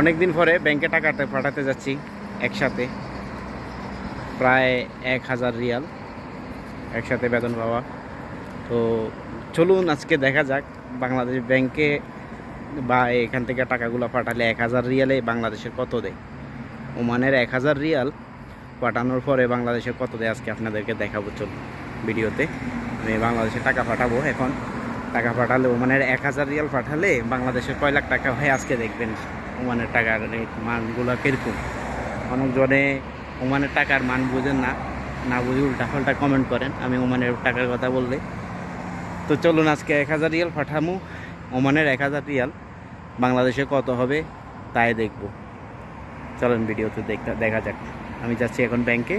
অনেক দিন পরে ব্যাংকে টাকাতে পাঠাতে যাচ্ছি একসাথে। প্রায় এক হাজার রিয়াল একসাথে বেতন পাওয়া। তো চলুন আজকে দেখা যাক, বাংলাদেশ ব্যাংকে বা এখান থেকে টাকাগুলো পাঠালে এক হাজার রিয়ালে বাংলাদেশের কত দেয়? ওমানের এক হাজার রিয়াল পাঠানোর পরে বাংলাদেশের কত দেয় আজকে আপনাদেরকে দেখাবো চলুন ভিডিওতে। আমি বাংলাদেশে টাকা পাঠাবো এখন। টাকা পাঠালে ওমানের এক হাজার রিয়াল পাঠালে বাংলাদেশের কয় লাখ টাকা হয় আজকে দেখবেন। ওমানের টাকার মানগুলো কীরকম? অনেকজনে ওমানের টাকার মান বুঝেন না না বুঝে উল্টা পাল্টা কমেন্ট করেন, আমি ওমানের টাকার কথা বললে। তো চলুন আজকে এক হাজার রিয়াল পাঠামু, ওমানের এক হাজার রিয়াল, বাংলাদেশে কত হবে তাই দেখব। চলুন ভিডিওতে দেখা দেখা যাক। আমি যাচ্ছি এখন ব্যাংকে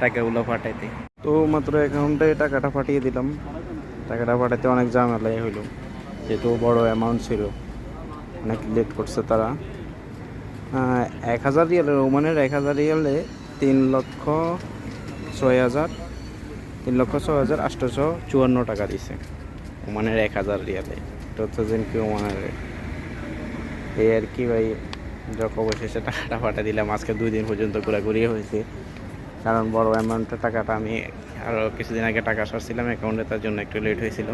টাকাগুলো পাঠাইতে। তো মাত্র অ্যাকাউন্টে টাকাটা পাঠিয়ে দিলাম। টাকাটা পাঠাতে অনেক ঝামেলাই হইল, যেহেতু বড় অ্যামাউন্ট ছিল। অনেক লেট করছে তারা। এক হাজার রিয়ালে ওমানের এক হাজার রিয়ালে তিন লক্ষ ছয় হাজার, তিন লক্ষ ছয় হাজার আটশোশো চুয়ান্ন টাকা দিছে ওমানের এক হাজার রিয়ালে। এটা হচ্ছে কি ওমানের এই আর কি ভাই যখন অবশেষে টাকাটা পাঠিয়ে দিলাম, আজকে দুই দিন পর্যন্ত ঘোরাঘুরি হয়েছে। কারণ বড় অ্যামাউন্টের টাকাটা আমি আরও কিছুদিন আগে টাকা সরছিলাম অ্যাকাউন্টে তার জন্য একটু লেট হয়েছিল।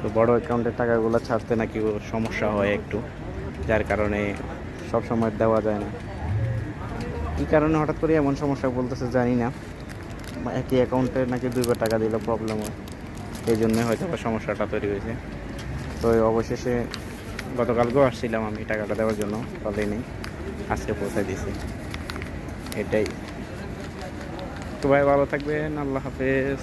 তো বড় অ্যাকাউন্টের টাকাগুলো ছাড়তে নাকি সমস্যা হয় একটু, যার কারণে সব সময় দেওয়া যায় না। কী কারণে হঠাৎ করে এমন সমস্যা বলতেছে, জানি না। একই অ্যাকাউন্টে নাকি দুইবার টাকা দিলে প্রবলেম হয়। এই জন্যই হয়তো সমস্যাটা তৈরি হয়েছে। তো অবশেষে গতকালকেও আসছিলাম আমি টাকাটা দেওয়ার জন্য তাহলেই নেই। আজকে পৌঁছে দিছি এটাই। তো ভাই ভালো থাকবেন, আল্লাহ হাফেজ।